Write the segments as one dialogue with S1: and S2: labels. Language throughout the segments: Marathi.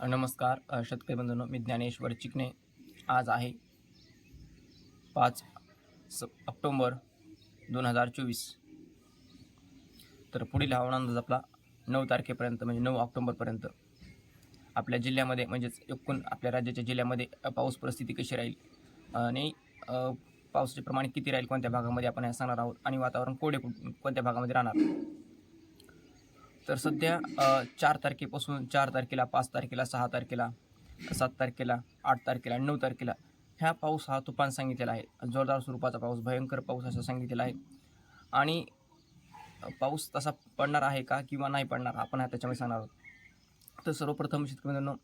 S1: नमस्कार शेतकरी बंधूंनो मी ज्ञानेश्वर चिकणे आज आहे पाच स ऑक्टोंबर दोन हजार चोवीस. तर पुढील हवामान अंदाज आपला नऊ तारखेपर्यंत म्हणजे नऊ ऑक्टोंबरपर्यंत. आपल्या जिल्ह्यामध्ये म्हणजेच एकूण आपल्या राज्याच्या जिल्ह्यामध्ये पाऊस परिस्थिती कशी राहील? आणि पावसाचे प्रमाण किती राहील? कोणत्या भागामध्ये आपण हे सांगणार आहोत? आणि वातावरण कोडे कोणत्या भागामध्ये राहणार? तर सध्या चार तारखेपासून चार तारखेला पाच तारखेला सहा तारखेला सात तारखेला आठ तारखेला आणि नऊ तारखेला ह्या पाऊस हा तुफान सांगितलेला आहे. जोरदार स्वरूपाचा पाऊस भयंकर पाऊस असं सांगितलेला आहे. आणि पाऊस तसा पडणार आहे का किंवा नाही पडणार आपण हा त्याच्यामध्ये सांगणार आहोत. तर सर्वप्रथम शेतकऱ्यांनो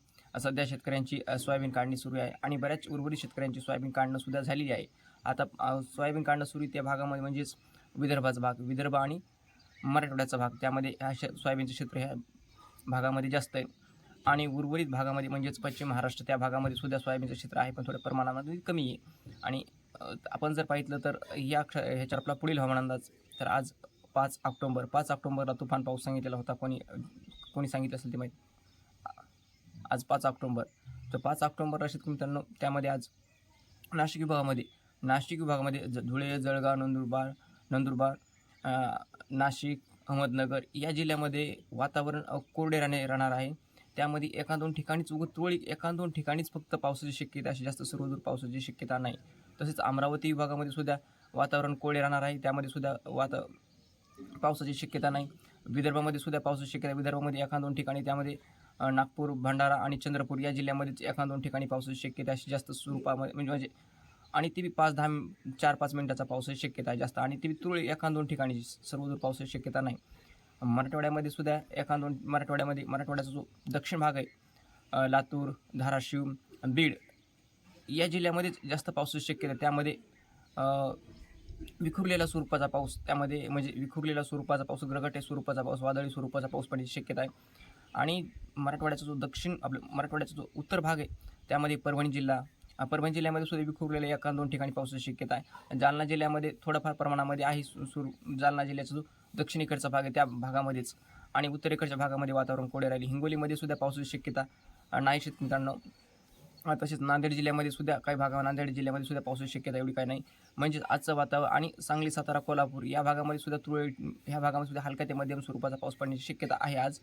S1: सध्या शेतकऱ्यांची सोयाबीन काढणी सुरू आहे आणि बऱ्याच उर्वरित शेतकऱ्यांची सोयाबीन काढणं सुद्धा झालेली आहे. आता सोयाबीन काढणं सुरू त्या भागामध्ये म्हणजेच विदर्भाचा भाग विदर्भ आणि मराठवाड्याचा भाग. त्यामध्ये ह्या श सोयाबीनचं क्षेत्र ह्या भागामध्ये जास्त आहे. आणि उर्वरित भागामध्ये म्हणजेच पश्चिम महाराष्ट्र त्या भागामध्ये सुद्धा सोयाबीनचं क्षेत्र आहे पण थोड्या प्रमाणामध्ये कमी आहे. आणि आपण जर पाहितलं तर या क्ष ह्याच्यावर आपला पुढील हवामान अंदाज तर आज पाच ऑक्टोंबर पाच ऑक्टोंबरला तुफान पाऊस सांगितलेला होता. कोणी कोणी सांगितलं असेल ते माहीत? आज पाच ऑक्टोंबर. तर पाच ऑक्टोंबर शेतकरी मित्रांनो त्यामध्ये आज नाशिक विभागामध्ये नाशिक विभागामध्ये ज धुळे जळगाव नंदुरबार नंदुरबार नाशिक अहमदनगर या जिल्ह्यामध्ये वातावरण कोरडे राहणे राहणार आहे. त्यामध्ये एका दोन ठिकाणीच उगत तुरळक एका दोन ठिकाणीच फक्त पावसाची शक्यता अशी जास्त सर्वदूर पावसाची शक्यता नाही. तसेच अमरावती विभागामध्ये सुद्धा वातावरण कोरडे राहणार आहे. त्यामध्ये सुद्धा वाता पावसाची शक्यता नाही. विदर्भामध्ये सुद्धा पावसाची शक्यता विदर्भामध्ये एका दोन ठिकाणी त्यामध्ये नागपूर भंडारा आणि चंद्रपूर या जिल्ह्यामध्येच एका दोन ठिकाणी पावसाची शक्यता अशी जास्त स्वरूपामध्ये म्हणजे म्हणजे आणि ती बी पाच दहा चार पाच मिनिटाचा पावसाची शक्यता आहे जास्त. आणि ती बी तुरळक एखाद दोन ठिकाणी सर्वदूर पावसाची शक्यता नाही. मराठवाड्यामध्ये सुद्धा एखाद दोन मराठवाड्यामध्ये मराठवाड्याचा जो दक्षिण भाग आहे लातूर धाराशिव बीड या जिल्ह्यामध्येच जास्त पावसाची शक्यता आहे. त्यामध्ये विखुरलेला स्वरूपाचा पाऊस त्यामध्ये म्हणजे विखुरलेला स्वरूपाचा पाऊस ग्रगटे स्वरूपाचा पाऊस वादळी स्वरूपाचा पाऊस पडण्याची शक्यता आहे. आणि मराठवाड्याचा जो दक्षिण आपलं मराठवाड्याचा जो उत्तर भाग आहे त्यामध्ये परभणी जिल्हा परभणी जिल्ह्यामध्ये सुद्धा विखुरलेल्या एका दोन ठिकाणी पावसाची शक्यता आहे. जालना जिल्ह्यामध्ये थोडंफार प्रमाणामध्ये आहे सु- सुरू. जालना जिल्ह्याचा जो दक्षिणेकडचा भाग आहे त्या भागामध्येच आणि उत्तरेकडच्या भागामध्ये वातावरण कोडे राहिले. हिंगोलीमध्ये सुद्धा पावसाची शक्यता नाही शेत मित्रांनो. तसेच नांदेड जिल्ह्यामध्ये सुद्धा काही भागा नांदेड जिल्ह्यामध्ये सुद्धा पावसाची शक्यता एवढी काही नाही. म्हणजेच आजचं वातावरण आणि सांगली सातारा कोल्हापूर या भागामध्ये सुद्धा तुरळक ह्या भागामध्ये सुद्धा हलक्या ते मध्यम स्वरूपाचा पाऊस पडण्याची शक्यता आहे आज.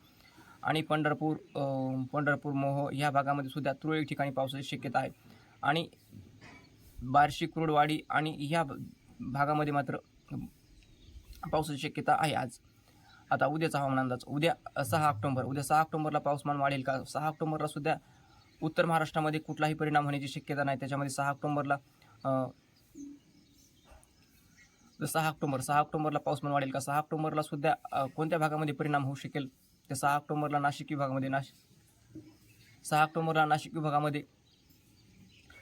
S1: आणि पंढरपूर पंढरपूर मोहो ह्या भागामध्ये सुद्धा तुरळक ठिकाणी पावसाची शक्यता आहे. आणि बार्शी कुर्डवाडी आणि ह्या भागामध्ये मात्र पावसाची शक्यता आहे आज. आता उद्याचा हवामान अंदाज. उद्या सहा ऑक्टोंबर. उद्या सहा ऑक्टोंबरला पाऊसमान वाढेल का? सहा ऑक्टोंबरला सुद्धा उत्तर महाराष्ट्रामध्ये कुठलाही परिणाम होण्याची शक्यता नाही. त्याच्यामध्ये सहा ऑक्टोंबरला सहा ऑक्टोंबर. सहा ऑक्टोंबरला पाऊसमान वाढेल का? सहा ऑक्टोंबरला सुद्धा कोणत्या भागामध्ये परिणाम होऊ शकेल? तर सहा ऑक्टोंबरला नाशिक विभागामध्ये. नाशिक सहा ऑक्टोंबरला नाशिक विभागामध्ये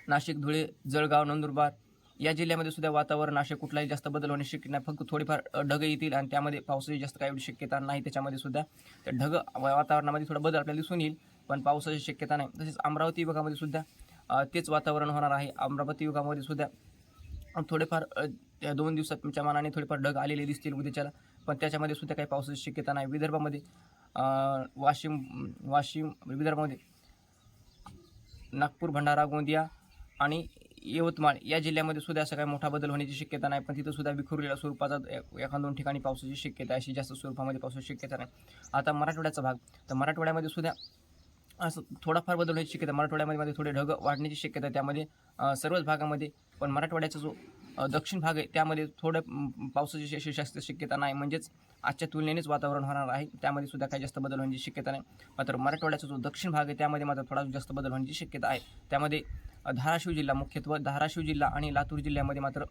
S1: नाशिक धुळे जळगाव नंदुरबार या जिल्ह्यामध्ये सुद्धा वातावरण असे कुठलाही जास्त बदल होण्याची शक्यता नाही. फक्त थोडीफार ढग येतील आणि त्यामध्ये पावसाची जास्त काही एवढी शक्यता नाही. त्याच्यामध्ये सुद्धा तर ढग वातावरणामध्ये थोडा बदल आपल्याला दिसून येईल पण पावसाची शक्यता नाही. तसेच अमरावती विभागामध्ये सुद्धा तेच वातावरण होणार आहे. अमरावती विभागामध्ये सुद्धा थोडेफार त्या दोन दिवसाच्या मानाने थोडेफार ढग आलेले दिसतील उद्याच्याला पण त्याच्यामध्ये सुद्धा काही पावसाची शक्यता नाही. विदर्भामध्ये वाशिम वाशिम विदर्भामध्ये नागपूर भंडारा गोंदिया आणि यवतमाळ या जिल्ह्यामध्ये सुद्धा असा काही मोठा बदल होण्याची शक्यता नाही पण तिथं सुद्धा विखुरलेल्या स्वरूपाचा एखाद दोन ठिकाणी पावसाची शक्यता अशी जास्त स्वरूपामध्ये पावसाची शक्यता नाही. आता मराठवाड्याचा भाग तर मराठवाड्यामध्ये सुद्धा असं थोडाफार बदल होण्याची शक्यता मराठवाड्यामध्ये थोडे ढग वाढण्याची शक्यता आहे. त्यामध्ये सर्वच भागामध्ये पण मराठवाड्याचा जो दक्षिण भाग आहे त्यामध्ये थोडं पावसाची अशी जास्त शक्यता नाही. म्हणजेच आजच्या तुलनेनेच वातावरण होणार आहे. त्यामध्ये सुद्धा काही जास्त बदल होण्याची शक्यता नाही. मात्र मराठवाड्याचा जो दक्षिण भाग आहे त्यामध्ये मात्र थोडा जास्त बदल होण्याची शक्यता आहे. त्यामध्ये धाराशिव जिल्हा मुख्यत्वे धाराशिव जिल्हा आणि लातूर जिल्ह्यामध्ये मात्र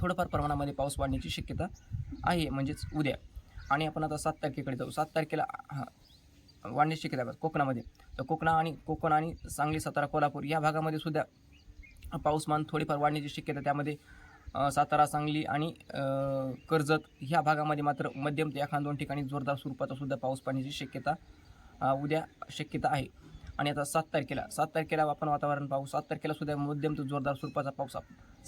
S1: थोडंफार प्रमाणामध्ये पाऊस वाढण्याची शक्यता आहे म्हणजेच उद्या. आणि आपण आता सात तारखेकडे जाऊ. सात तारखेला हा, वाढण्याची शक्यता आहे. कोकणामध्ये. तर कोकणा आणि कोकण आणि सांगली सातारा कोल्हापूर या भागामध्ये सुद्धा पाऊसमान थोडीफार वाढण्याची शक्यता त्यामध्ये सातारा सांगली आणि कर्जत ह्या भागामध्ये मात्र मध्यम ते एखाद दोन ठिकाणी जोरदार स्वरूपाचा सुद्धा पाऊस पडण्याची शक्यता उद्या शक्यता आहे. आणि आता सात तारखेला सात तारखेला आपण वातावरण पाहू. सात तारखेला सुद्धा मध्यम तो जोरदार स्वरूपाचा पाऊस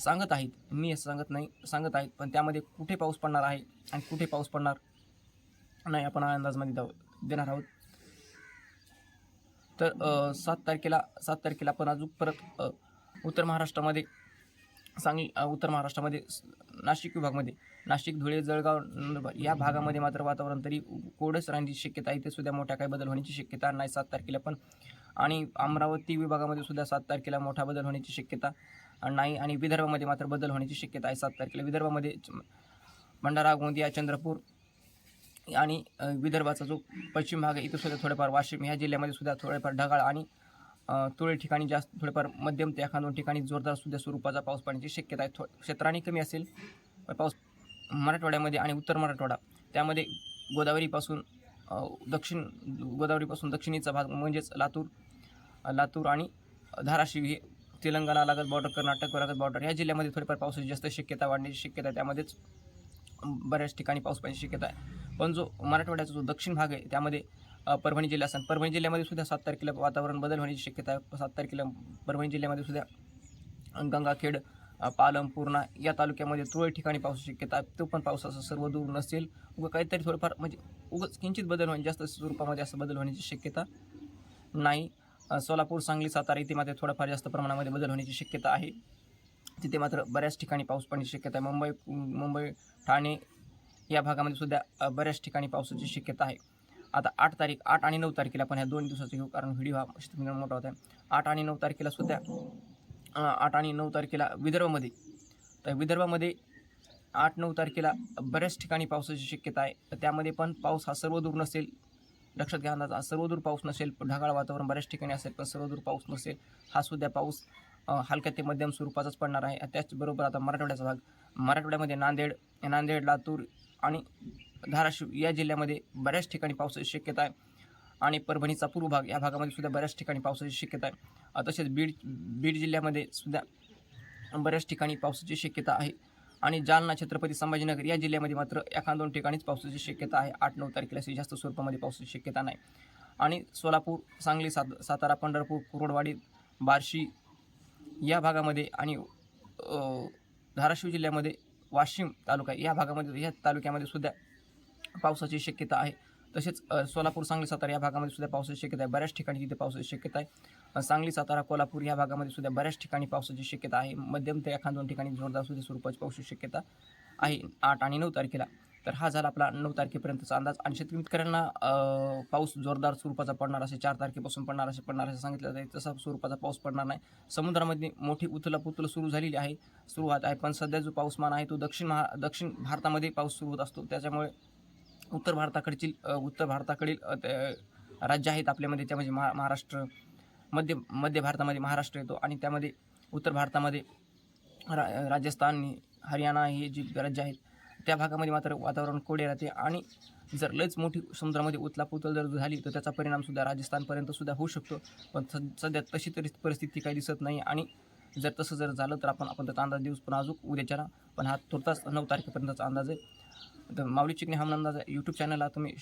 S1: सांगत आहेत. मी असं सांगत नाही सांगत आहेत पण त्यामध्ये कुठे पाऊस पडणार आहे आणि कुठे पाऊस पडणार नाही आपण हा अंदाजमध्ये जाऊ देणार आहोत. तर सात तारखेला सात तारखेला पण अजून परत उत्तर महाराष्ट्रामध्ये सांगली उत्तर महाराष्ट्रामध्ये नाशिक विभागमध्ये नाशिक धुळे जळगाव नंदुरबार या भागामध्ये मात्र वातावरण तरी कोडच राहण्याची शक्यता आहे. इथे सुद्धा मोठ्या काही बदल होण्याची शक्यता नाही सात तारखेला पण. आणि अमरावती विभागामध्ये सुद्धा सात तारखेला मोठा बदल होण्याची शक्यता नाही आणि विदर्भामध्ये मात्र बदल होण्याची शक्यता आहे सात तारखेला. विदर्भामध्ये च- भंडारा गोंदिया चंद्रपूर आणि विदर्भाचा जो पश्चिम भाग आहे इथं सुद्धा थोडेफार वाशिम ह्या जिल्ह्यामध्ये सुद्धा थोडेफार ढगाळ आणि तुरळक ठिकाणी जास्त थोडेफार मध्यम ते एखाद दोन ठिकाणी जोरदार सुद्धा स्वरूपाचा पाऊस पडण्याची शक्यता आहे. थो क्षेत्राने कमी असेल पाऊस मराठवाड्यामध्ये आणि उत्तर मराठवाडा त्यामध्ये गोदावरीपासून दक्षिण गोदावरीपासून दक्षिणेचा भाग म्हणजेच लातूर लातूर आणि धाराशिव हे तेलंगणा लागत बॉर्डर कर्नाटक लागत बॉर्डर ह्या जिल्ह्यामध्ये थोडीफार पावसाची जास्त शक्यता वाढण्याची शक्यता आहे. त्यामध्येच बऱ्याच ठिकाणी पाऊस पडण्याची शक्यता आहे. पण जो मराठवाड्याचा जो दक्षिण भाग आहे त्यामध्ये परभणी जिल्हा असेल परभणी जिल्ह्यामध्ये सुद्धा सात तारखेला वातावरण बदल होण्याची शक्यता आहे. सात तारखेला परभणी जिल्ह्यामध्ये सुद्धा गंगाखेड पालम पूर्णा या तालुक्यामध्ये तुरळक ठिकाणी पावसाची शक्यता आहे. तो पण पावसाचा सर्व दूर नसेल. उगं काहीतरी थोडंफार म्हणजे उगंच किंचित बदल होणे जास्त स्वरूपामध्ये असं बदल होण्याची शक्यता नाही. सोलापूर सांगली सातारा इथे मात्र थोडाफार जास्त प्रमाणामध्ये बदल होण्याची शक्यता आहे. तिथे मात्र बऱ्याच ठिकाणी पाऊस पडण्याची शक्यता आहे. मुंबई मुंबई ठाणे या भागामध्ये सुद्धा बऱ्याच ठिकाणी पावसाची शक्यता आहे. आता आठ तारीख आठ आणि नऊ तारखेला पण ह्या दोन दिवसाचं घेऊ कारण व्हिडिओ हा शेतकऱ्यांना मोठा होता. आहे आठ आणि नऊ तारखेला सुद्धा आठ आणि नऊ तारखेला विदर्भामध्ये तर विदर्भामध्ये आठ नऊ तारखेला बऱ्याच ठिकाणी पावसाची शक्यता आहे. तर त्यामध्ये पण पाऊस हा सर्वदूर नसेल लक्षात घ्या अंदाज हा सर्वदूर पाऊस नसेल ढगाळ वातावरण बऱ्याच ठिकाणी असेल पण सर्वदूर पाऊस नसेल हा सुद्धा पाऊस हलक्या ते मध्यम स्वरूपाचाच पडणार आहे. त्याचबरोबर आता मराठवाड्याचा भाग मराठवाड्यामध्ये नांदेड नांदेड लातूर आणि धाराशिव या जिल्ह्यामध्ये बऱ्याच ठिकाणी पावसाची शक्यता आहे. आणि परभणीचा पूर्व भाग या भागामध्ये सुद्धा बऱ्याच ठिकाणी पावसाची शक्यता आहे. तसेच बीड बीड जिल्ह्यामध्ये सुद्धा बऱ्याच ठिकाणी पावसाची शक्यता आहे. आणि जालना छत्रपती संभाजीनगर या जिल्ह्यामध्ये मात्र एखाद दोन ठिकाणीच पावसाची शक्यता आहे. आठ नऊ तारखेला जास्त स्वरूपामध्ये पावसाची शक्यता नाही. आणि सोलापूर सांगली सात सातारा पंढरपूर कुरडवाडी बार्शी या भागामध्ये आणि धाराशिव जिल्ह्यामध्ये वाशिम तालुका या भागामध्ये या तालुक्यामध्ये सुद्धा पावसाची शक्यता आहे. तसेच सोलापूर सांगली सातारा या भागामध्ये सुद्धा पावसाची शक्यता आहे. बऱ्याच ठिकाणी तिथे पावसाची शक्यता आहे. सांगली सातारा कोल्हापूर या भागामध्ये सुद्धा बऱ्याच ठिकाणी पावसाची शक्यता आहे. मध्यम ते एखाद दोन ठिकाणी जोरदार सुद्धा स्वरूपाची पावसाची शक्यता आहे. आठ आणि नऊ तारखेला. तर हा झाला आपला नऊ तारखेपर्यंतचा अंदाज. आणि शेतकऱ्यांना पाऊस जोरदार स्वरूपाचा पडणार असे चार तारखेपासून पडणार असे पडणार असे सांगितलं जाईल तसा स्वरूपाचा पाऊस पडणार नाही. समुद्रामध्ये मोठी उथलपुथल सुरू झालेली आहे. सुरुवात आहे पण सध्या जो पाऊसमान आहे तो दक्षिण महा दक्षिण भारतामध्ये पाऊस सुरू होत असतो. त्याच्यामुळे उत्तर भारताकडची उत्तर भारताकडील ते- राज्य आहेत आपल्यामध्ये. त्यामध्ये महा महाराष्ट्र मध्य मध्य भारतामध्ये महाराष्ट्र येतो. आणि त्यामध्ये उत्तर भारतामध्ये रा राजस्थान हरियाणा हे जी राज्य आहेत त्या भागामध्ये मात्र वातावरण कोडे राहते आणि जर लयच मोठी समुद्रामध्ये उतलापुतल जर झाली तर त्याचा परिणामसुद्धा राजस्थानपर्यंत सुद्धा होऊ शकतो. पण स सध्या तशी तरी परिस्थिती काही दिसत नाही आणि जर तसं जर झालं तर आपण आपण त्याचा अंदाज देऊच पण अजून उद्याच्याला पण हा तुर्तास नऊ तारखेपर्यंतचा अंदाज आहे. तर माऊली चिकणे हा अंदाज यूट्यूब चॅनलला तुम्ही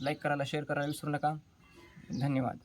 S1: लाईक करायला शेअर करायला विसरू नका. धन्यवाद.